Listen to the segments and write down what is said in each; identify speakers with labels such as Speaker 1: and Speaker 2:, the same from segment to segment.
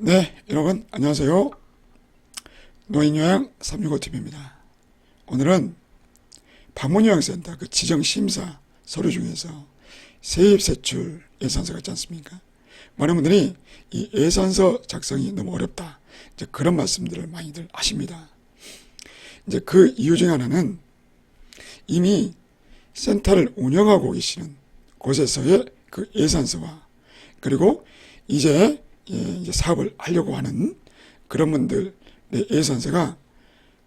Speaker 1: 네, 여러분 안녕하세요. 노인요양 365TV입니다. 오늘은 방문요양센터 그 지정심사 서류 중에서 세입세출 예산서가 있지 않습니까? 많은 분들이 이 예산서 작성이 너무 어렵다. 이제 그런 말씀들을 많이들 하십니다. 이제 그 이유 중 하나는 이미 센터를 운영하고 계시는 곳에서의 그 예산서와 그리고 이제 예, 이제 사업을 하려고 하는 그런 분들의 예산서가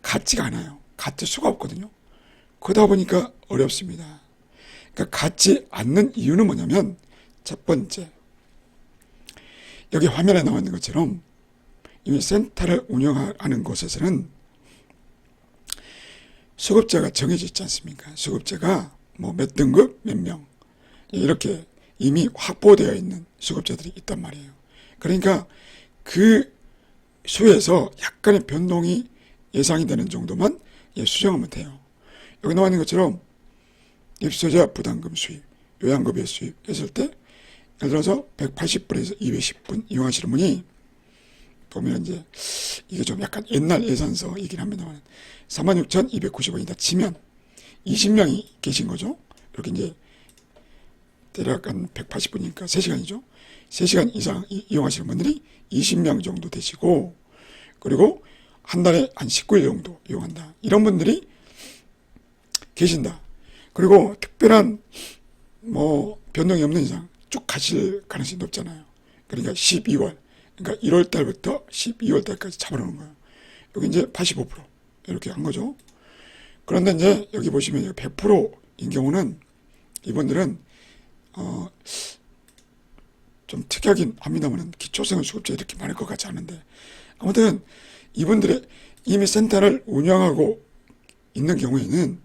Speaker 1: 같지가 않아요. 같을 수가 없거든요. 그러다 보니까 어렵습니다. 그러니까 같지 않는 이유는 뭐냐면 첫 번째 여기 화면에 나와 있는 것처럼 이미 센터를 운영하는 곳에서는 수급자가 정해져 있지 않습니까? 수급자가 뭐 몇 등급 몇 명 이렇게 이미 확보되어 있는 수급자들이 있단 말이에요. 그러니까 그 수에서 약간의 변동이 예상이 되는 정도만 예, 수정하면 돼요. 여기 나와 있는 것처럼 입소자 부담금 수입, 요양급여 수입 했을 때 예를 들어서 180분에서 210분 이용하시는 분이 보면 이제 이게 좀 약간 옛날 예산서이긴 합니다만 46,290원이다 치면 20명이 계신 거죠. 이렇게 이제 대략 한 180분이니까 3시간이죠. 3시간 이상 이- 이용하시는 분들이 20명 정도 되시고 그리고 한 달에 한 19일 정도 이용한다. 이런 분들이 계신다. 그리고 특별한 뭐 변동이 없는 이상 쭉 가실 가능성이 높잖아요. 그러니까 12월, 그러니까 1월 달부터 12월 달까지 잡아놓는 거예요. 여기 이제 85% 이렇게 한 거죠. 그런데 이제 여기 보시면 100%인 경우는 이분들은 어, 좀 특이하긴 합니다만 기초생활 수급자 이렇게 많을 것 같지 않은데 아무튼 이분들의 이미 센터를 운영하고 있는 경우에는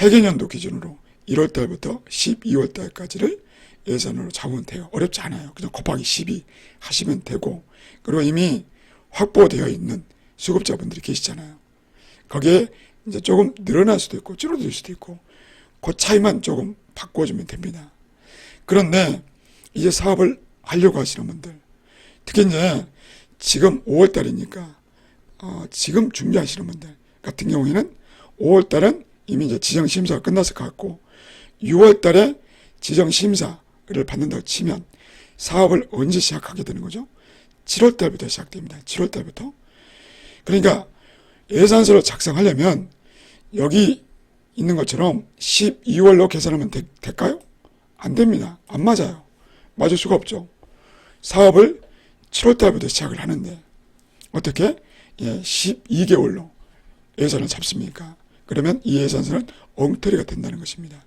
Speaker 1: 회계년도 기준으로 1월 달부터 12월 달까지를 예산으로 잡으면 돼요. 어렵지 않아요. 그냥 곱하기 12 하시면 되고 그리고 이미 확보되어 있는 수급자분들이 계시잖아요. 거기에 이제 조금 늘어날 수도 있고 줄어들 수도 있고 그 차이만 조금 바꿔주면 됩니다. 그런데 이제 사업을 하려고 하시는 분들, 특히 이제 지금 5월 달이니까 어, 지금 준비하시는 분들 같은 경우에는 5월 달은 이미 이제 지정 심사가 끝났을 것 같고 6월 달에 지정 심사를 받는다고 치면 사업을 언제 시작하게 되는 거죠? 7월 달부터 시작됩니다. 7월 달부터. 그러니까 예산서를 작성하려면 여기 있는 것처럼 12월로 계산하면 되, 될까요? 안 됩니다. 안 맞아요. 맞을 수가 없죠. 사업을 7월 달부터 시작을 하는데 어떻게? 예, 12개월로 예산을 잡습니까? 그러면 이 예산서는 엉터리가 된다는 것입니다.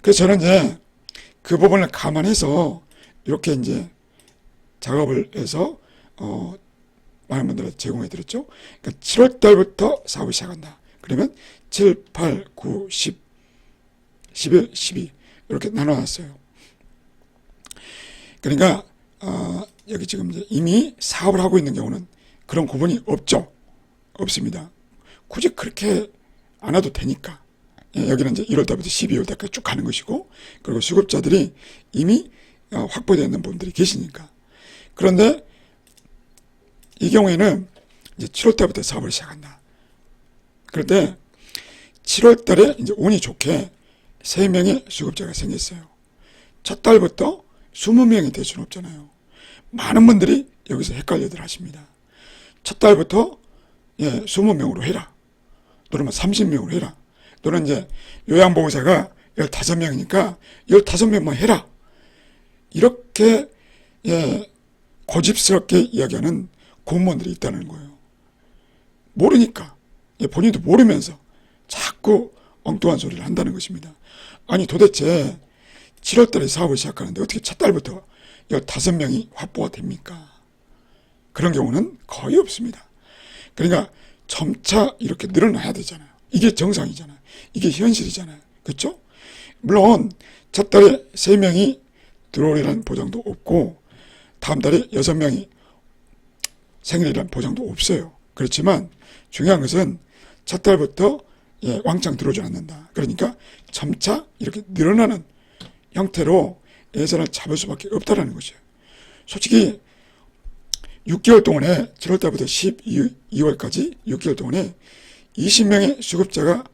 Speaker 1: 그래서 저는 이제 그 부분을 감안해서 이렇게 이제 작업을 해서 어 많은 분들한테 제공해 드렸죠. 그러니까 7월 달부터 사업을 시작한다. 그러면 7, 8, 9, 10, 11, 12 이렇게 나눠놨어요. 그러니까 어, 여기 지금 이미 사업을 하고 있는 경우는 그런 구분이 없죠. 없습니다. 굳이 그렇게 안 해도 되니까. 예, 여기는 이제 1월 달부터 12월 달까지 쭉 가는 것이고, 그리고 수급자들이 이미 어, 확보되어 있는 분들이 계시니까. 그런데 이 경우에는 이제 7월 달부터 사업을 시작한다. 때 7월 달에 이제 운이 좋게 3명의 수급자가 생겼어요. 첫 달부터 20명이 될 수는 없잖아요. 많은 분들이 여기서 헷갈려들 하십니다. 첫 달부터 예, 20명으로 해라. 또는 30명으로 해라. 또는 이제 요양보호사가 15명이니까 15명만 해라. 이렇게 예, 고집스럽게 이야기하는 공무원들이 있다는 거예요. 모르니까 예, 본인도 모르면서 자꾸 엉뚱한 소리를 한다는 것입니다. 아니 도대체 7월 달에 사업을 시작하는데 어떻게 첫 달부터 15명이 확보가 됩니까? 그런 경우는 거의 없습니다. 그러니까 점차 이렇게 늘어나야 되잖아요. 이게 정상이잖아요. 이게 현실이잖아요. 그렇죠? 물론 첫 달에 3명이 들어오리라는 보장도 없고 다음 달에 6명이 생일이라는 보장도 없어요. 그렇지만 중요한 것은 첫 달부터 예, 왕창 들어오지 않는다. 그러니까 점차 이렇게 늘어나는 형태로 예산을 잡을 수밖에 없다라는 거죠. 솔직히 6개월 동안에 7월 달부터 12월까지 6개월 동안에 20명의 수급자가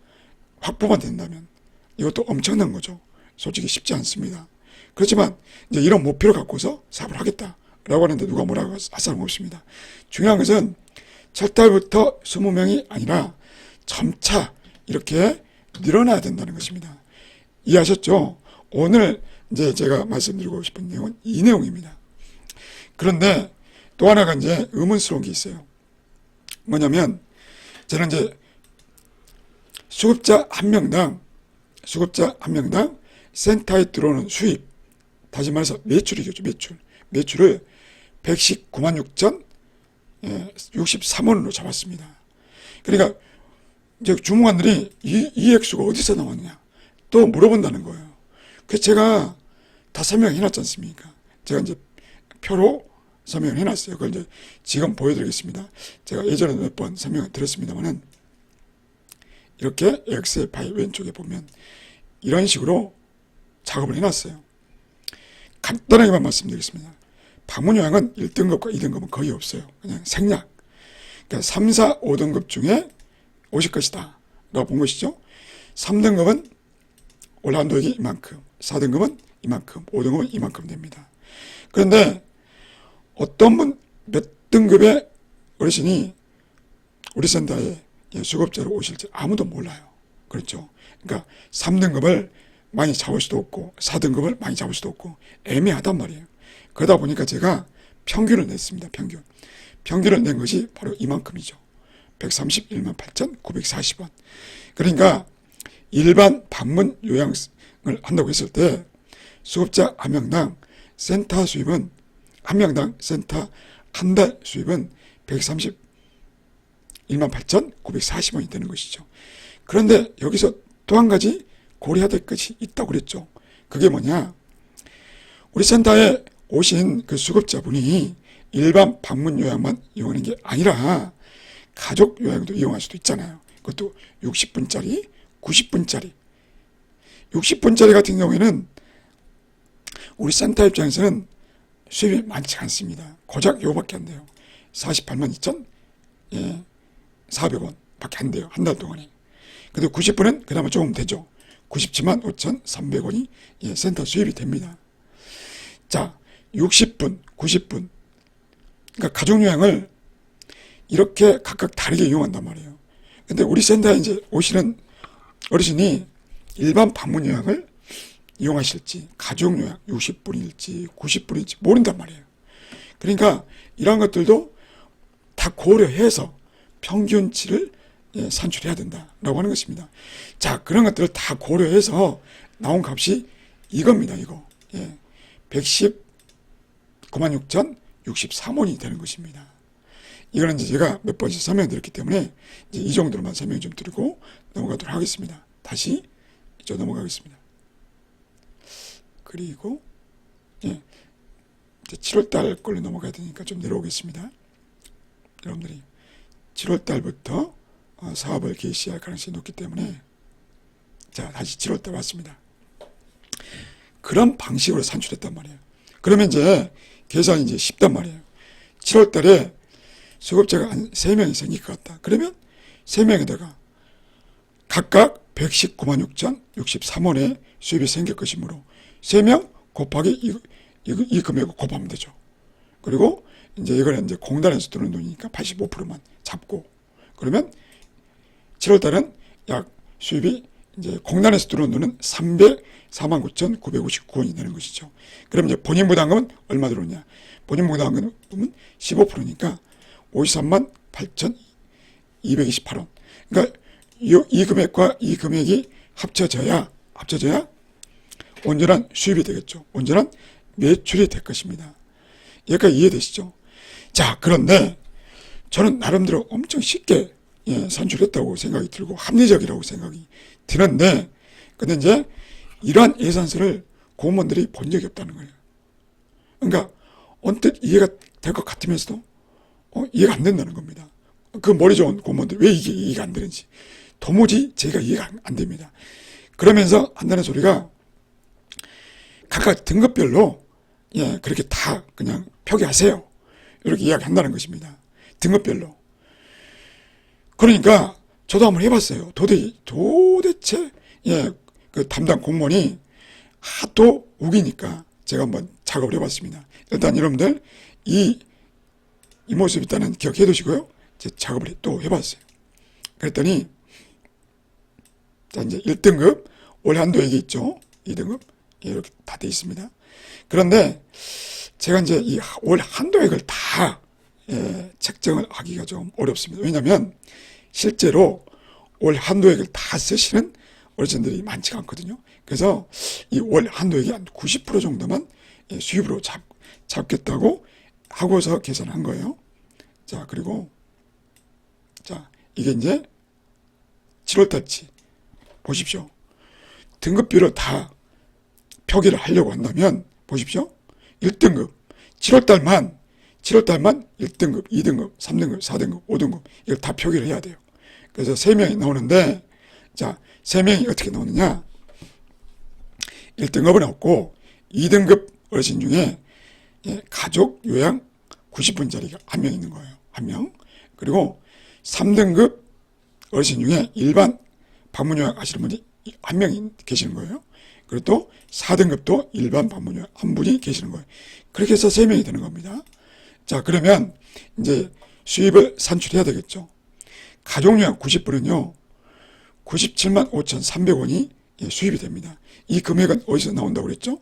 Speaker 1: 확보만 된다면 이것도 엄청난 거죠. 솔직히 쉽지 않습니다. 그렇지만 이제 이런 목표를 갖고서 사업을 하겠다라고 하는데 누가 뭐라고 할 사람 없습니다. 중요한 것은 첫 달부터 20명이 아니라 점차 이렇게 늘어나야 된다는 것입니다. 이해하셨죠? 오늘 이제 제가 말씀드리고 싶은 내용은 이 내용입니다. 그런데 또 하나가 이제 의문스러운 게 있어요. 뭐냐면 저는 이제 수급자 한 명당 수급자 한 명당 센터에 들어오는 수입 다시 말해서 매출이겠죠 매출 매출을 119만 6천 63원으로 잡았습니다. 그러니까 이제 주무관들이 이, 이 액수가 어디서 나왔냐 또 물어본다는 거예요. 그래서 제가 다 설명해 놨지 않습니까? 제가 이제 표로 설명을 해 놨어요. 그걸 이제 지금 보여드리겠습니다. 제가 예전에 몇 번 설명을 드렸습니다만은 이렇게 엑셀 파일 왼쪽에 보면 이런 식으로 작업을 해 놨어요. 간단하게만 말씀드리겠습니다. 방문 요양은 1등급과 2등급은 거의 없어요. 그냥 생략. 그러니까 3, 4, 5등급 중에 오실 것이다. 라고 본 것이죠. 3등급은 올 한도액이 이만큼, 4등급은 이만큼, 5등급은 이만큼 됩니다. 그런데 어떤 분 몇 등급의 어르신이 우리 센터에 수급자로 오실지 아무도 몰라요. 그렇죠. 그러니까 3등급을 많이 잡을 수도 없고 4등급을 많이 잡을 수도 없고 애매하단 말이에요. 그러다 보니까 제가 평균을 냈습니다. 평균. 평균을 낸 것이 바로 이만큼이죠. 131만 8,940원. 그러니까 일반 방문 요양을 한다고 했을 때 수급자 한 명당 센터 수입은 한 명당 센터 한 달 수입은 131만 8,940원이 되는 것이죠. 그런데 여기서 또 한 가지 고려해야 될 것이 있다고 그랬죠. 그게 뭐냐? 우리 센터에 오신 그 수급자분이 일반 방문 요양만 이용하는 게 아니라 가족 요양도 이용할 수도 있잖아요. 그것도 60분짜리, 90분짜리. 60분짜리 같은 경우에는 우리 센터 입장에서는 수입이 많지 않습니다. 고작 요밖에 안 돼요. 48만 2천 예, 400원 밖에 안 돼요. 한 달 동안에. 근데 90분은 그나마 조금 되죠. 97만 5천 300원이 예, 센터 수입이 됩니다. 자, 60분, 90분. 그러니까 가족 요양을 이렇게 각각 다르게 이용한단 말이에요. 근데 우리 센터에 이제 오시는 어르신이 일반 방문 요양을 이용하실지, 가족 요양 60분일지, 90분일지 모른단 말이에요. 그러니까 이런 것들도 다 고려해서 평균치를 예, 산출해야 된다라고 하는 것입니다. 자, 그런 것들을 다 고려해서 나온 값이 이겁니다, 이거. 예. 119만 6천 63원이 되는 것입니다. 이거는 이제 제가 몇 번씩 설명드렸기 때문에 이제 이 정도로만 설명 좀 드리고 넘어가도록 하겠습니다. 다시 저 넘어가겠습니다. 그리고 예, 이제 7월달 걸로 넘어가야 되니까 좀 내려오겠습니다. 여러분들이 7월달부터 어, 사업을 개시할 가능성이 높기 때문에 자 다시 7월달 왔습니다. 그런 방식으로 산출했단 말이에요. 그러면 이제 계산이 이제 쉽단 말이에요. 7월 달에 수급자가 한 3명이 생길 것 같다. 그러면 3명에다가 각각 119만 6천 63원의 수입이 생길 것이므로 3명 곱하기 이, 이, 이 금액을 곱하면 되죠. 그리고 이제 이거는 이제 공단에서 들어오는 돈이니까 85%만 잡고 그러면 7월 달은 약 수입이 이제 공단에서 들어온 돈은 304만 9,959원이 되는 것이죠. 그럼 이제 본인 부담금은 얼마 들어오냐? 본인 부담금은 15%니까 53만 8,228원. 그러니까 이, 이 금액과 이 금액이 합쳐져야 합쳐져야 온전한 수입이 되겠죠. 온전한 매출이 될 것입니다. 여기까지 이해되시죠? 자, 그런데 저는 나름대로 엄청 쉽게 예, 산출했다고 생각이 들고 합리적이라고 생각이 드는데 근데 이제 이러한 예산서를 공무원들이 본 적이 없다는 거예요. 그러니까 언뜻 이해가 될 것 같으면서도 어, 이해가 안 된다는 겁니다. 그 머리 좋은 공무원들 왜 이게 이해가 안 되는지 도무지 제가 이해가 안, 안 됩니다. 그러면서 한다는 소리가 각각 등급별로 예 그렇게 다 그냥 표기하세요. 이렇게 이야기한다는 것입니다. 등급별로. 그러니까 저도 한번 해봤어요. 도대체, 도대체, 예, 그 담당 공무원이 하도 우기니까 제가 한번 작업을 해봤습니다. 일단 여러분들 이, 이 모습 일단은 기억해 두시고요. 제 작업을 또 해봤어요. 그랬더니, 자, 이제 1등급, 올 한도 얘기 있죠? 2등급, 이렇게 다 돼 있습니다. 그런데 제가 이제 이 올 한도액을 다 예, 책정을 하기가 좀 어렵습니다. 왜냐하면 실제로 올 한도액을 다 쓰시는 어르신들이 많지가 않거든요. 그래서 이 월 한도액이 한 90% 정도만 예, 수입으로 잡, 잡겠다고 하고서 계산한 거예요. 자, 그리고 자, 이게 이제 7월달치 보십시오. 등급별로 다 표기를 하려고 한다면 보십시오. 1등급 7월달만 7월달만 1등급, 2등급, 3등급, 4등급, 5등급 이걸 다 표기를 해야 돼요. 그래서 3명이 나오는데 자 3명이 어떻게 나오느냐 1등급은 없고 2등급 어르신 중에 예, 가족 요양 90분짜리가 한 명 있는 거예요. 한 명. 그리고 3등급 어르신 중에 일반 방문 요양 하시는 분이 한 명이 계시는 거예요. 그리고 또 4등급도 일반 방문 요양 한 분이 계시는 거예요. 그렇게 해서 3명이 되는 겁니다. 자, 그러면 이제 수입을 산출해야 되겠죠. 가족 요양 90분은요, 97만 5,300원이 예, 수입이 됩니다. 이 금액은 어디서 나온다고 그랬죠?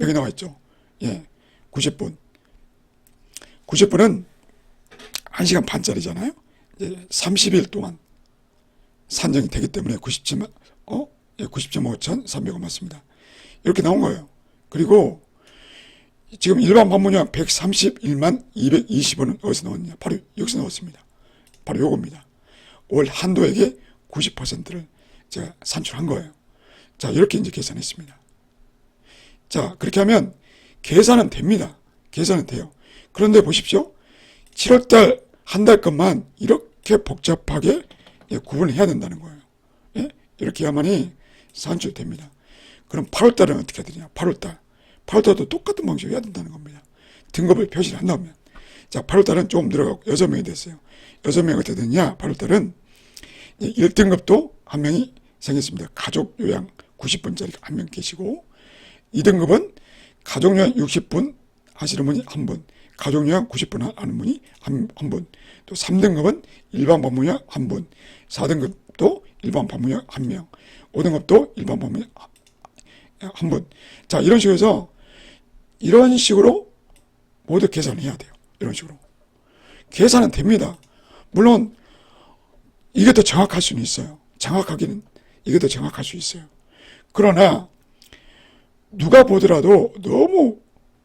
Speaker 1: 여기 나와 있죠. 예, 90분. 90분은 1시간 반짜리잖아요. 이제 30일 동안 산정이 되기 때문에 97만, 어? 예, 90.5천 300원 맞습니다. 이렇게 나온 거예요. 그리고 지금 일반 방문용 131만 220원은 어디서 나왔냐? 바로 여기서 나왔습니다. 바로 요겁니다. 올 한도액의 90%를 제가 산출한 거예요. 자, 이렇게 이제 계산했습니다. 자, 그렇게 하면 계산은 됩니다. 계산은 돼요. 그런데 보십시오. 7월달 한 달 것만 이렇게 복잡하게 예, 구분을 해야 된다는 거예요. 예? 이렇게 해야만이 산출됩니다. 그럼 8월달은 어떻게 해야 되냐? 8월달. 8월달도 똑같은 방식으로 해야 된다는 겁니다. 등급을 표시를 한다면. 자, 8월달은 조금 들어가고 6명이 됐어요. 6명이 어떻게 됐냐? 8월달은 1등급도 한 명이 생겼습니다. 가족 요양 90분짜리가 한 명 계시고 2등급은 가족 요양 60분 하시는 분이 한 분, 가족 요양 90분 하는 분이 한, 한 분, 또 3등급은 일반 방문요양 한 분, 4등급도 일반 방문요양 한 명, 5등급도 일반 방문요양 한 분. 자, 이런 식으로 해서 이런 식으로 모두 계산해야 돼요. 이런 식으로. 계산은 됩니다. 물론 더 정확할 수는 있어요. 정확하기는 더 정확할 수 있어요. 그러나 누가 보더라도 너무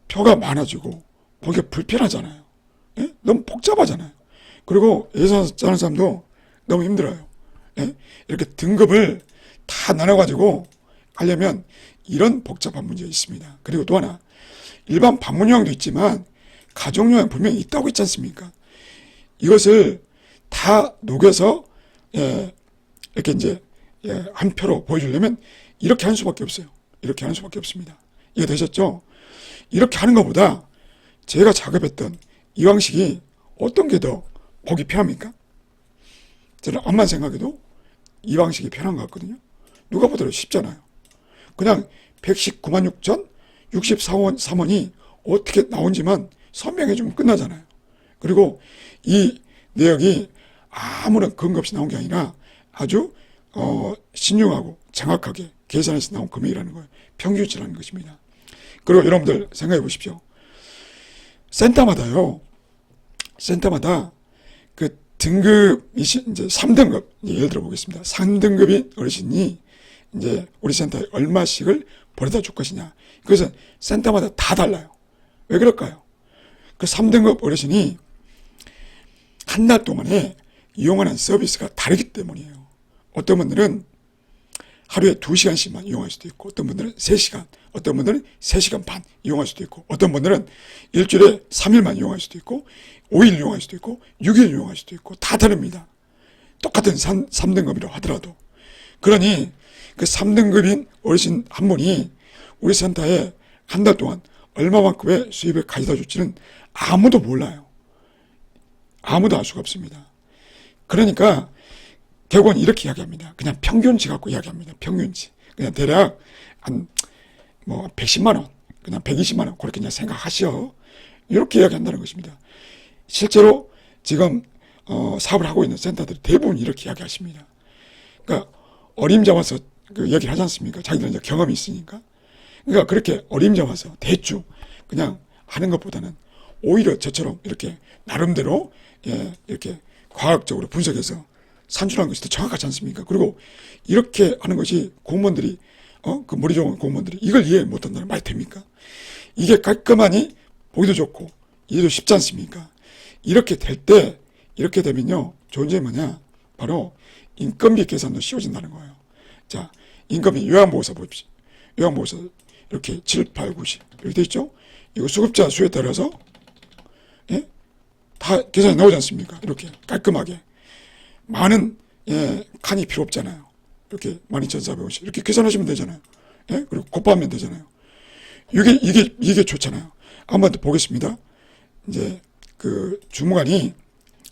Speaker 1: 표가 많아지고 보기가 불편하잖아요. 예? 너무 복잡하잖아요. 그리고 예산 짜는 사람도 너무 힘들어요. 예? 이렇게 등급을 다 나눠가지고 하려면 이런 복잡한 문제가 있습니다. 그리고 또 하나 일반 방문요양도 있지만 가족요양 분명히 있다고 있지 않습니까? 이것을 다 녹여서 예, 이렇게 이제 예, 한 표로 보여주려면 이렇게 할 수밖에 없어요. 이렇게 하는 수밖에 없습니다. 이해 되셨죠? 이렇게 하는 것보다 제가 작업했던 이 방식이 어떤 게 더 보기 편합니까? 저는 암만 생각해도 이 방식이 편한 것 같거든요. 누가 보더라도 쉽잖아요. 그냥 119만 6천 64원 3원이 어떻게 나온지만 설명해 주면 끝나잖아요. 그리고 이 내역이 아무런 근거 없이 나온 게 아니라 아주 어, 신중하고 정확하게 계산해서 나온 금액이라는 거예요. 평균치라는 것입니다. 그리고 여러분들 생각해 보십시오. 센터마다요. 센터마다 그 등급이 시- 이제 3등급 예를 들어 보겠습니다. 3등급인 어르신이 이제 우리 센터에 얼마씩을 보내다 줄 것이냐. 그것은 센터마다 다 달라요. 왜 그럴까요? 그 3등급 어르신이 한 달 동안에 이용하는 서비스가 다르기 때문이에요. 어떤 분들은 하루에 2시간씩만 이용할 수도 있고, 어떤 분들은 3시간, 어떤 분들은 3시간 반 이용할 수도 있고, 어떤 분들은 일주일에 3일만 이용할 수도 있고, 5일 이용할 수도 있고, 6일 이용할 수도 있고, 다 다릅니다. 똑같은 3, 3등급이라고 하더라도. 그러니 그 3등급인 어르신 한 분이 우리 센터에 한 달 동안 얼마만큼의 수입을 가져다 줄지는 아무도 몰라요. 아무도 알 수가 없습니다. 그러니까 결국은 이렇게 이야기합니다. 그냥 평균치 갖고 이야기합니다. 평균치. 그냥 대략 한 뭐 110만 원, 그냥 120만 원 그렇게 그냥 생각하시오. 이렇게 이야기한다는 것입니다. 실제로 지금 어, 사업을 하고 있는 센터들이 대부분 이렇게 이야기하십니다. 그러니까 어림잡아서 그 얘기를 하지 않습니까? 자기들은 이제 경험이 있으니까. 그러니까 그렇게 어림잡아서 대충 그냥 하는 것보다는 오히려 저처럼 이렇게 나름대로 예, 이렇게 과학적으로 분석해서 산출한 것이 더 정확하지 않습니까? 그리고 이렇게 하는 것이 공무원들이 어, 그 머리 좋은 공무원들이 이걸 이해 못한다는 말이 됩니까? 이게 깔끔하니 보기도 좋고 이해도 쉽지 않습니까? 이렇게 될 때, 이렇게 되면요, 좋은 점이 뭐냐? 바로 인건비 계산도 쉬워진다는 거예요. 자, 인건비 요양보호사 보십시오. 요양보호사 이렇게 7, 8, 9, 10 이렇게 돼 있죠? 이거 수급자 수에 따라서 예? 다 계산이 나오지 않습니까? 이렇게 깔끔하게. 많은 예, 칸이 필요 없잖아요. 이렇게 12,450 이렇게 계산하시면 되잖아요. 예? 그리고 곱하면 되잖아요. 이게 이게 이게 좋잖아요. 한번 더 보겠습니다. 이제 그 주무관이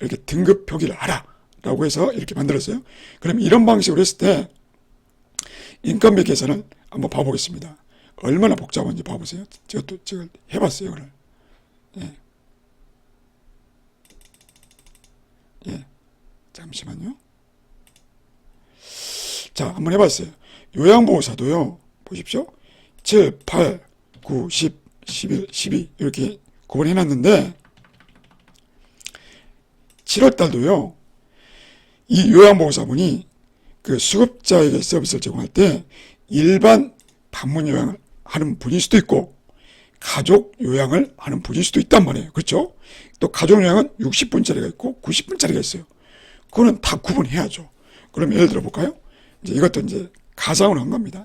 Speaker 1: 이렇게 등급 표기를 하라라고 해서 이렇게 만들었어요. 그럼 이런 방식으로 했을 때 인건비 계산을 한번 봐보겠습니다. 얼마나 복잡한지 봐보세요. 제가 또 제가 해봤어요, 그걸. 예. 예. 잠시만요. 자, 한번 해봤어요. 요양보호사도요, 보십시오. 7, 8, 9, 10, 11, 12 이렇게 구분해 놨는데 7월 달도요. 이 요양보호사분이 그 수급자에게 서비스를 제공할 때 일반 방문 요양을 하는 분일 수도 있고 가족 요양을 하는 분일 수도 있단 말이에요. 그렇죠? 또 가족 요양은 60분짜리가 있고 90분짜리가 있어요. 그거는 다 구분해야죠. 그럼 예를 들어 볼까요? 이제 이것도 이제 가상으로 한 겁니다.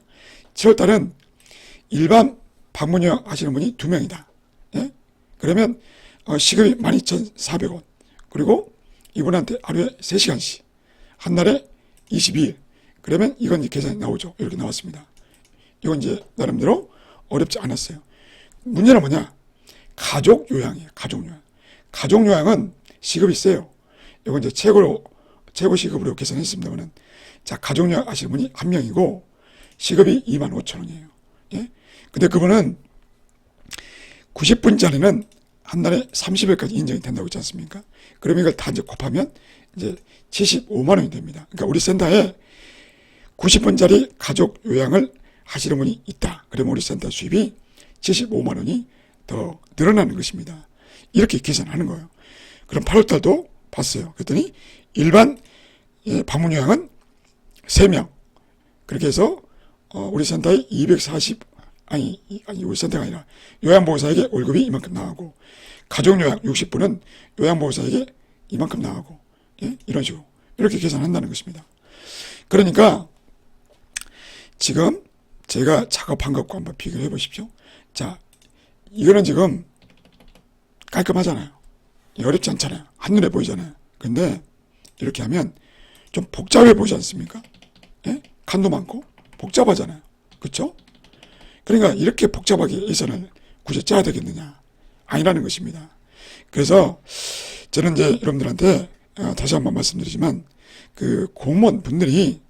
Speaker 1: 7월 달은 일반 방문 요양 하시는 분이 두 명이다. 예? 그러면 어, 시급이 12,400원. 그리고 이분한테 하루에 3시간씩. 한 달에 22일. 그러면 이건 이제 계산이 나오죠. 이렇게 나왔습니다. 이건 이제 나름대로 어렵지 않았어요. 문제는 뭐냐? 가족 요양이에요. 가족 요양. 가족 요양은 시급이 세요. 이건 이제 최고로, 최고 시급으로 계산했습니다만은. 자, 가족 요양 하시는 분이 한 명이고, 시급이 2만 5천 원이에요. 예? 근데 그분은 90분짜리는 한 달에 30일까지 인정이 된다고 했지 않습니까? 그러면 이걸 다 이제 곱하면 이제 75만 원이 됩니다. 그러니까 우리 센터에 90분짜리 가족 요양을 하시는 분이 있다. 그러면 우리 센터 수입이 75만 원이 더 늘어나는 것입니다. 이렇게 계산하는 거예요. 그럼 8월 달도 봤어요. 그랬더니 일반 예, 방문 요양은 3명. 그렇게 해서 어, 우리 센터에 240 아니, 이- 아니 우리 센터가 아니라 요양보호사에게 월급이 이만큼 나가고 가족요양 60분은 요양보호사에게 이만큼 나가고 예? 이런 식으로 이렇게 계산한다는 것입니다. 그러니까 지금 제가 작업한 것과 한번 비교해 보십시오. 자, 이거는 지금 깔끔하잖아요. 어렵지 않잖아요. 한눈에 보이잖아요. 근데 이렇게 하면 좀 복잡해 보이지 않습니까? 예? 칸도 많고 복잡하잖아요. 그렇죠? 그러니까 이렇게 복잡하게 예산을 굳이 짜야 되겠느냐? 아니라는 것입니다. 그래서 저는 이제 여러분들한테 어, 다시 한번 말씀드리지만 그 공무원 분들이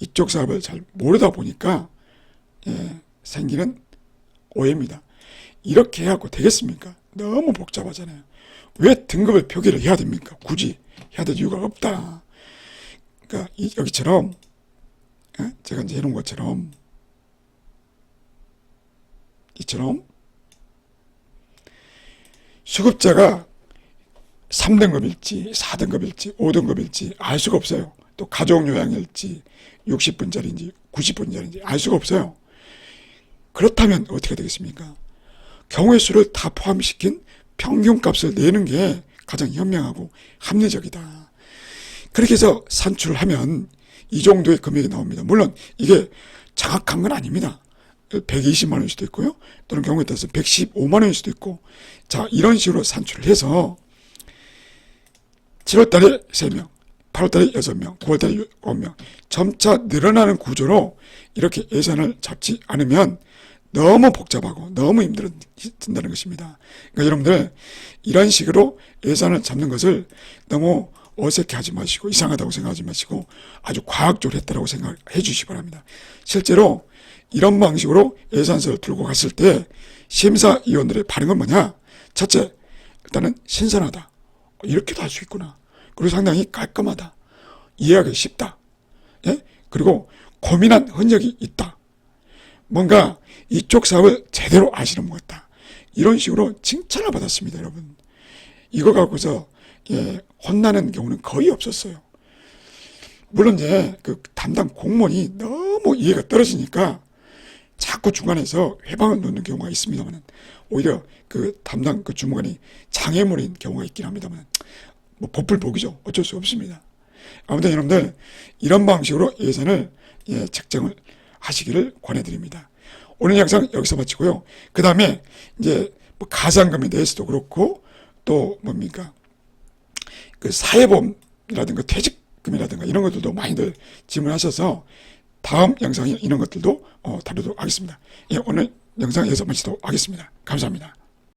Speaker 1: 이쪽 사업을 잘 모르다 보니까 예, 생기는 오해입니다. 이렇게 해갖고 되겠습니까? 너무 복잡하잖아요. 왜 등급을 표기를 해야 됩니까? 굳이 해야 될 이유가 없다. 그러니까 이- 여기처럼 예? 제가 이제 해놓은 것처럼 이처럼 수급자가 3등급일지 4등급일지 5등급일지 알 수가 없어요. 또 가족 요양일지 60분짜리인지 90분짜리인지 알 수가 없어요. 그렇다면 어떻게 되겠습니까? 경우의 수를 다 포함시킨 평균값을 내는 게 가장 현명하고 합리적이다. 그렇게 해서 산출을 하면 이 정도의 금액이 나옵니다. 물론 이게 정확한 건 아닙니다. 120만 원일 수도 있고요. 또는 경우에 따라서 115만 원일 수도 있고. 자, 이런 식으로 산출을 해서 7월 달에 3명, 8월 달에 6명, 9월 달에 9명. 점차 늘어나는 구조로 이렇게 예산을 잡지 않으면 너무 복잡하고 너무 힘들어진다는 것입니다. 그러니까 여러분들 이런 식으로 예산을 잡는 것을 너무 어색해하지 마시고 이상하다고 생각하지 마시고 아주 과학적으로 했다라고 생각해 주시기 바랍니다. 실제로 이런 방식으로 예산서를 들고 갔을 때 심사위원들의 반응은 뭐냐? 첫째, 일단은 신선하다. 이렇게도 할 수 있구나. 그리고 상당히 깔끔하다. 이해하기 쉽다. 예? 그리고 고민한 흔적이 있다. 뭔가 이쪽 사업을 제대로 아시는 것 같다. 이런 식으로 칭찬을 받았습니다, 여러분. 이거 갖고서 예, 혼나는 경우는 거의 없었어요. 물론 이제 그 담당 공무원이 너무 이해가 떨어지니까 자꾸 중간에서 회방을 놓는 경우가 있습니다만 오히려 그 담당 그 주무관이 장애물인 경우가 있긴 합니다만 뭐 법불복이죠. 어쩔 수 없습니다. 아무튼 여러분들 이런 방식으로 예산을 예, 책정을 하시기를 권해드립니다. 오늘 영상 여기서 마치고요. 그 다음에 이제 뭐 가상금에 대해서도 그렇고 또 뭡니까 그 사회보험이라든가 퇴직금이라든가 이런 것들도 많이들 질문하셔서 다음 영상에 이런 것들도 어, 다루도록 하겠습니다. 예, 오늘 영상 여기서 마치도록 하겠습니다. 감사합니다.